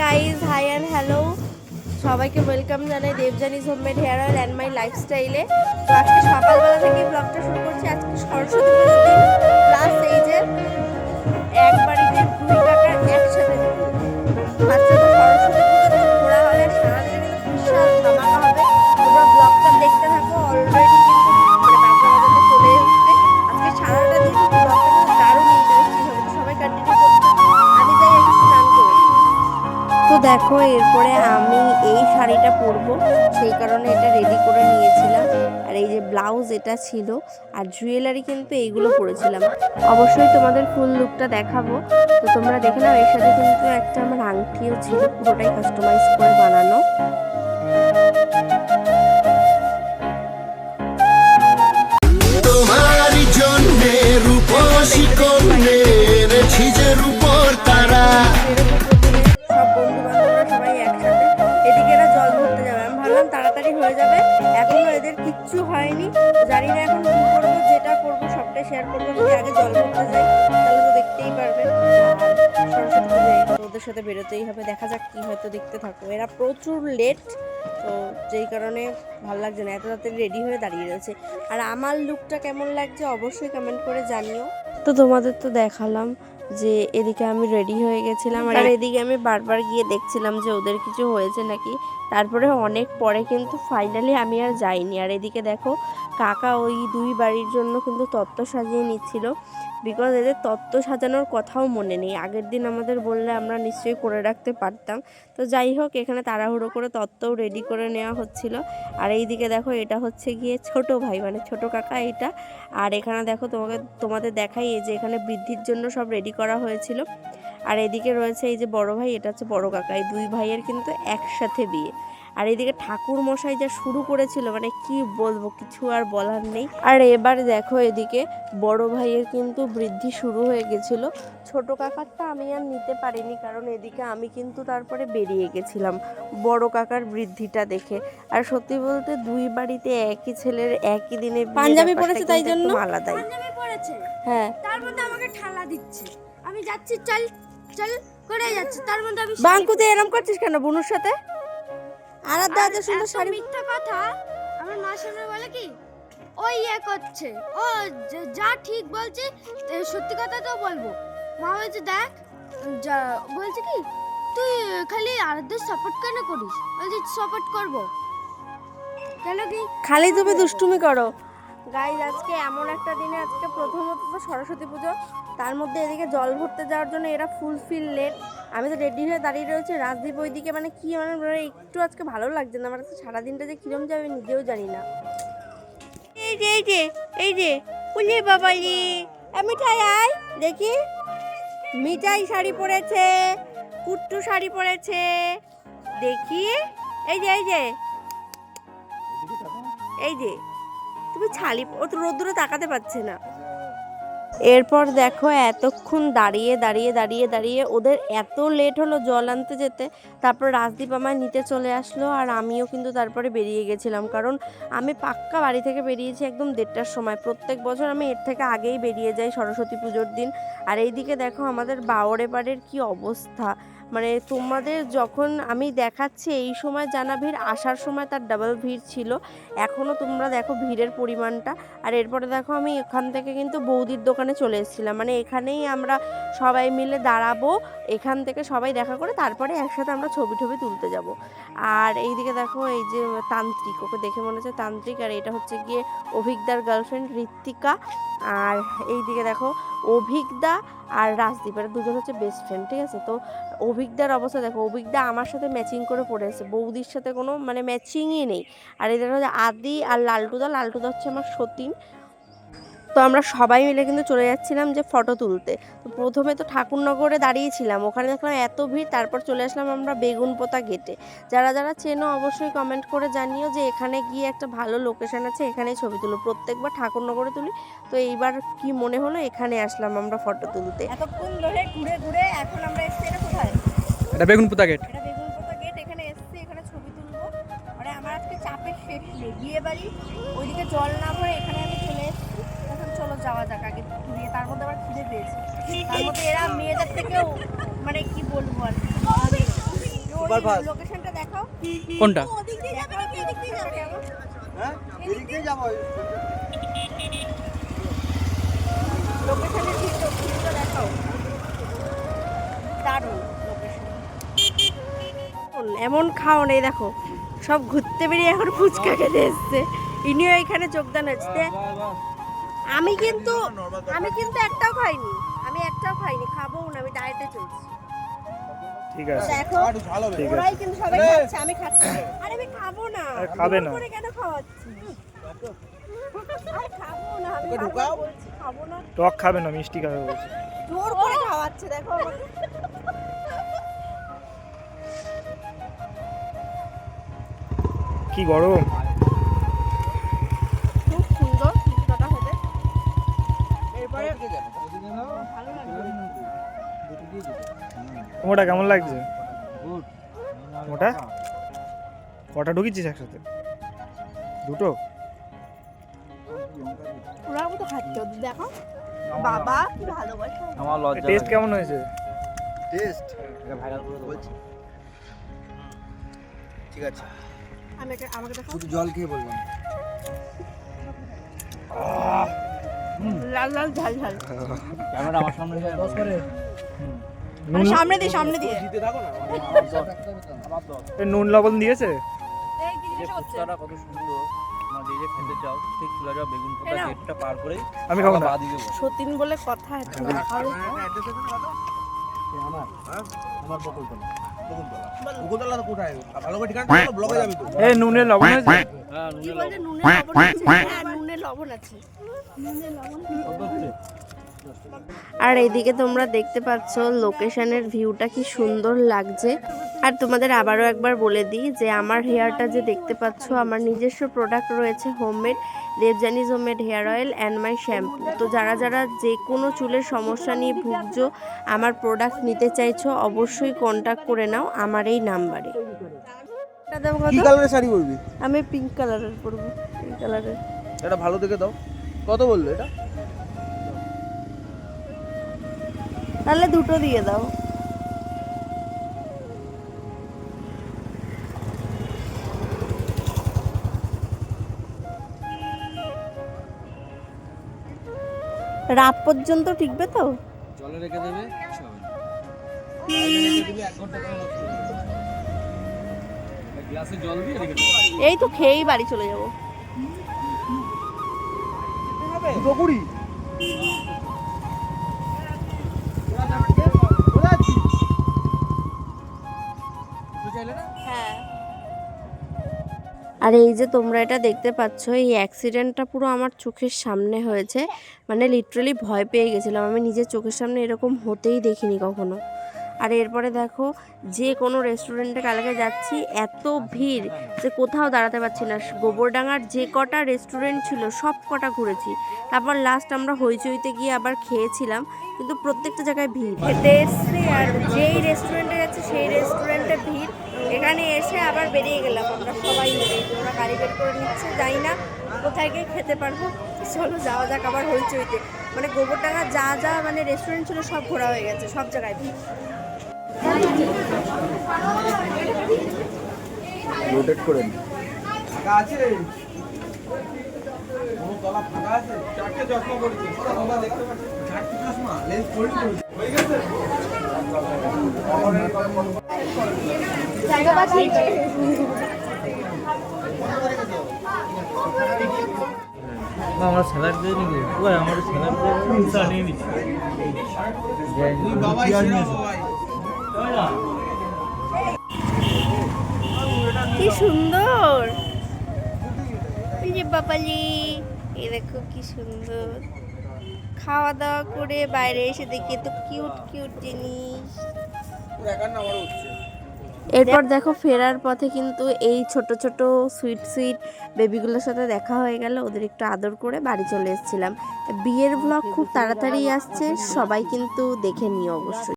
Guys hi and hello সবাইকে welcome জানাই Debjani's homemade hair oil and my লাইফস্টাইলে তো আজকে সকালবেলা থেকে ব্লগটা শুরু করছি। আজকে সরস্বতী দিন। প্লাস এটা রেডি করে নিয়েছিলাম। আর এই যে ব্লাউজ এটা ছিল, আর জুয়েলারি কিন্তু এইগুলো পরেছিলাম। অবশ্যই তোমাদের ফুল লুকটা দেখাবো। তো তোমরা দেখে নাও, এর সাথে কিন্তু একটা আমার আংটিও ছিল, পুরোটাই কাস্টমাইজ করে বানানো। সাথে বেরোতেই হবে দেখা যাক কি হয়তো দেখতে থাকব এরা প্রচুর লেট তো যেই কারণে ভালো লাগছে না এত তাড়াতাড়ি রেডি হয়ে দাঁড়িয়ে রয়েছে। আর আমার লুকটা কেমন লাগছে অবশ্যই কমেন্ট করে জানিও। তো তোমাদের তো দেখালাম যে এদিকে আমি রেডি হয়ে গেছিলাম আর এদিকে আমি বারবার গিয়ে দেখছিলাম যে ওদের কিছু হয়েছে নাকি। তারপরে অনেক পরে কিন্তু ফাইনালি আমি আর যাইনি। আর এদিকে দেখো কাকা ওই দুই বাড়ির জন্য কিন্তু তত্ত্ব সাজিয়ে নিচ্ছিল। বিকজ এদের তত্ত্ব সাজানোর কথাও মনে নেই। আগের দিন আমাদের বললে আমরা নিশ্চয়ই করে রাখতে পারতাম। তো যাই হোক, এখানে তাড়াহুড়ো করে তত্ত্বও রেডি করে নেওয়া হচ্ছিল। আর এইদিকে দেখো, এটা হচ্ছে গিয়ে ছোট ভাই মানে ছোট কাকা এটা। আর এখানে দেখো, তোমাকে, তোমাদের দেখাই এই যে এখানে বৃদ্ধির জন্য সব রেডি করা হয়েছিল। আর এদিকে রয়েছে এই যে বড় ভাই, এটা হচ্ছে বড় কাকা। এই দুই ভাইয়ের কিন্তু একসাথে বিয়ে। আর এদিকে ঠাকুর মশাই যা শুরু করেছিল মানে কি বলব কিছু আর বলার নেই। আর এবার দেখো এদিকে বড় ভাইয়ের কিন্তু বৃদ্ধি শুরু হয়ে গেছিল। ছোট কাকারটা আমি আর নিতে পারিনি কারণ এদিকে আমি কিন্তু তারপরে বেরিয়ে গেছিলাম বড় কাকার বৃদ্ধিটা দেখে। আর সত্যি বলতে দুই বাড়িতে একই ছেলের একই দিনে পাঞ্জাবি পরেছে তাই জন্য? আলাদাই। হ্যাঁ। তার মধ্যে আমাকে ঠালা দিচ্ছে। আমি যাচ্ছি চল চল করে যাচ্ছে। তার মধ্যে আমি বাঙ্কুতে এরম করছিস কেন বুনুর সাথে? আরাধ্যা এত সুন্দর শাড়ি মিথ্যা কথা? আমার মা সামনে বলে কি ওই ইয়ে করছে ও যা- ঠিক বলছে সত্যি কথা তো বলব। মা বলছে দেখ যা বলছে কি তুই খালি আরাধ্যের সাপোর্ট কেন করিস? বলছি সাপোর্ট করব। কেন কি? খালি তুমি দুষ্টুমি করো। গাইজ আজকে এমন একটা দিনে আজকে প্রথমত তো সরস্বতী পুজো। তার মধ্যে এদিকে জল ভরতে যাওয়ার জন্য এরা ফুল ফিল লেট আমি তো রেডি হয়ে দাঁড়িয়ে রয়েছি। রাজদীপ ওইদিকে মানে কি মানে একটু আজকে ভালো লাগছে না। আমার সারাদিনটা যে কিরম যাবে নিজেও জানি না। এই যে এই যে এই যে, উলি বাবালি। মিঠাই আয়। দেখি। মিঠাই শাড়ি পরেছে, কুট্টু শাড়ি পরেছে। দেখি। এই যে এই যে। এই যে। তুমি ছালি ও তো রোদ্দুরে তাকাতে পারছে না। এরপর দেখো এতক্ষণ দাঁড়িয়ে দাঁড়িয়ে দাঁড়িয়ে দাঁড়িয়ে ওদের এত লেট হলো জল আনতে যেতে, তারপর রাজদীপ আমায় নিতে চলে আসলো আর আমিও কিন্তু তারপরে বেরিয়ে গেছিলাম। কারণ আমি পাক্কা বাড়ি থেকে বেরিয়েছি একদম দেড়টার সময়। প্রত্যেক বছর আমি এর থেকে আগেই বেরিয়ে যাই সরস্বতী পুজোর দিন। আর এইদিকে দেখো আমাদের বাওরে বাড়ির কী অবস্থা। মানে তোমাদের যখন আমি দেখাচ্ছি এই সময় জানা ভিড় আসার সময় তার ডাবল ভিড় ছিল। এখনও তোমরা দেখো ভিড়ের পরিমাণটা। আর এরপরে দেখো আমি এখান থেকে কিন্তু বৌদির দোকানে চলে এসেছিলাম। মানে এখানেই আমরা সবাই মিলে দাঁড়াবো, এখান থেকে সবাই দেখা করে তারপরে একসাথে আমরা ছবি টবি তুলতে যাব। আর এইদিকে দেখো এই যে তান্ত্রিক, ওকে দেখে মনে হচ্ছে তান্ত্রিক। আর এটা হচ্ছে গিয়ে অভিজ্ঞার গার্লফ্রেন্ড ঋত্বিকা। আর এই দিকে দেখো অভিজ্ঞা আর রাজদীপ, এরা দুজন হচ্ছে বেস্ট ফ্রেন্ড ঠিক আছে? তো অভিজ্ঞার অবস্থা দেখো অভিজ্ঞা আমার সাথে ম্যাচিং করে পড়ে আছে, বৌদির সাথে কোনো মানে ম্যাচিংই নেই। আর এদের হচ্ছে আদি আর লালটুদা লালটুদা হচ্ছে আমার সতীন তো আমরা সবাই মিলে কিন্তু চলে যাচ্ছিলাম যে ফটো তুলতে। তো প্রথমে তো ঠাকুরনগরে দাঁড়িয়েছিলাম ওখানে দেখলাম এত ভিড় তারপর চলে আসলাম আমরা বেগুনপোতা গেটে যারা যারা চেনো অবশ্যই কমেন্ট করে জানিও যে এখানে গিয়ে একটা ভালো লোকেশন আছে এখানেই ছবি তুলো। প্রত্যেকবার ঠাকুরনগরে তুলি তো এইবার কি মনে হলো এখানে আসলাম আমরা ফটো তুলতে। এতক্ষণ ধরে ঘুরে ঘুরে এখন আমরা এসেছি এটা কোথায়? এটা বেগুনপুতা গেট এটা বেগুনপোতা গেট এখানে এসেছি এখানে ছবি তুলবো। মানে আমার আজকে চাপের শেষ নেই বিয়ে বাড়ি ওইদিকে জল না ভরে এখানে আমি চলে এসেছি। এখন চলো যাওয়া যাক আগে ঘুরিয়ে তার মধ্যে আবার খিদে পেয়েছে। তার মধ্যে এরা মেয়েদের থেকেও মানে কি বলব আর লোকেশনটা দেখাও। কোনটা? দিয়ে হ্যাঁ? যাব। লোকেশনের ভিডিও ভিডিও দেখাও। দারুণ এমন খাও নেই দেখো সব ঘুরতে বেরিয়ে এখন ফুচকা খেতে এসছে। ইনিও এখানে যোগদান হচ্ছে। আমি কিন্তু আমি কিন্তু একটাও খাইনি। আমি একটাও খাইনি খাব না আমি ডায়েটে চলছি। ঠিক আছে। দেখো ওরাই কিন্তু সবাই খাচ্ছে আমি খাচ্ছি। আরে আমি খাব না। আরে খাবে না। করে কেন খাওয়াচ্ছি? আরে খাব না আমি খাব না। টক খাবে না মিষ্টি খাবে বলছে। জোর করে খাওয়াচ্ছে দেখো। কি গরম? ওটা কেমন লাগছে? ওটা কটা ঢুকিয়েছিস একসাথে? দুটো? ওরা তো খাচ্ছে দেখো। বাবা কি ভালোবাসে। আমার লজ্জা টেস্ট কেমন হয়েছে? টেস্ট ভাইরাল করে বলছি। ঠিক আছে। আমি এটা আমাকে দেখো শুধু জল খেয়ে বললাম। লাল লাল ঝাল ঝাল। ক্যামেরা আমার সামনে করে। সামনে দিয়ে সামনে দিয়ে। জিতে থাকো না। আমার নুন লবণ দিয়েছে? কত সুন্দর। খেতে চাও। ঠিক চলে যাও বেগুন পোতা গেটটা পার করেই আমি খাব না। সতীন বলে কথা হ্যাঁ? লবণ হ্যাঁ কি নুনে বলছে? নুনে লবণ আছে হ্যাঁ নুনে লবণ আছে। আর এইদিকে তোমরা দেখতে পাচ্ছ লোকেশনের ভিউটা কি সুন্দর লাগছে। আর তোমাদের আবারও একবার বলে দিই যে আমার হেয়ারটা যে দেখতে পাচ্ছ আমার নিজস্ব প্রোডাক্ট রয়েছে homemade Debjani's homemade hair oil and my shampoo তো যারা যারা যে কোনো চুলের সমস্যা নিয়ে ভুগছো আমার প্রোডাক্ট নিতে চাইছো অবশ্যই কন্ট্যাক্ট করে নাও আমার এই নাম্বারে শাড়ি পরবি? আমি পিঙ্ক কালারের পরবো পিঙ্ক কালারের এটা ভালো দেখে দাও। কত বলল এটা? তাহলে দুটো দিয়ে দাও। রাত পর্যন্ত টিকবে তো? জলে রেখে দেবে? দেবে। এই তো খেয়েই বাড়ি চলে যাব। কুড়ি? আর এই যে তোমরা এটা দেখতে পাচ্ছ, এই অ্যাক্সিডেন্টটা পুরো আমার চোখের সামনে হয়েছে। মানে লিটারালি ভয় পেয়ে গেছিলাম। আমি নিজের চোখের সামনে এরকম হতেই দেখিনি কখনো। আর এরপরে দেখো, যে কোনো রেস্টুরেন্টে কালকে যাচ্ছি, এত ভিড় যে কোথাও দাঁড়াতে পারছি না। গোবরডাঙ্গার যে কটা রেস্টুরেন্ট ছিল, সব কটা ঘুরেছি। তারপর লাস্ট আমরা হইচইতে গিয়ে আবার খেয়েছিলাম, কিন্তু প্রত্যেকটা জায়গায় ভিড়। খেতে এসছি আর যেই রেস্টুরেন্টে যাচ্ছি, সেই রেস্টুরেন্টে ভিড়। এখানে এসে আবার বেরিয়ে গেলাম আমরা সবাই মিলে। গাড়ি বের করে নিচ্ছে যাই না কোথায় গিয়ে খেতে পারব। চলো যাওয়া যাক আবার হইচইতে। মানে গোবরডাঙ্গা যা যা মানে রেস্টুরেন্ট ছিল, সব ঘোরা হয়ে গেছে, সব জায়গায় ভিড়। রোটেট করে নি। ফাঁকা আছে? কোনো তলা ফাঁকা আছে? চারটে চশমা পড়ছে। বাবা দেখতে পাচ্ছি। চারটে চশমা? লেন্স পড়ি হয়ে গেছে? আমরা স্যালাড দিয়ে নিবি আমার স্যালাড দিয়ে নিচ্ছি কি সুন্দর। বাপালি, এই দেখো কি সুন্দর। খাওয়া দাওয়া করে বাইরে এসে দেখি তো কিউট কিউট জিনিস। এরপর দেখো ফেরার পথে কিন্তু এই ছোট ছোট সুইট সুইট বেবিগুলোর সাথে দেখা হয়ে গেল। ওদের একটু আদর করে বাড়ি চলে এসেছিলাম। বিয়ের ব্লগ খুব তাড়াতাড়ি আসছে, সবাই কিন্তু দেখে নিও অবশ্যই।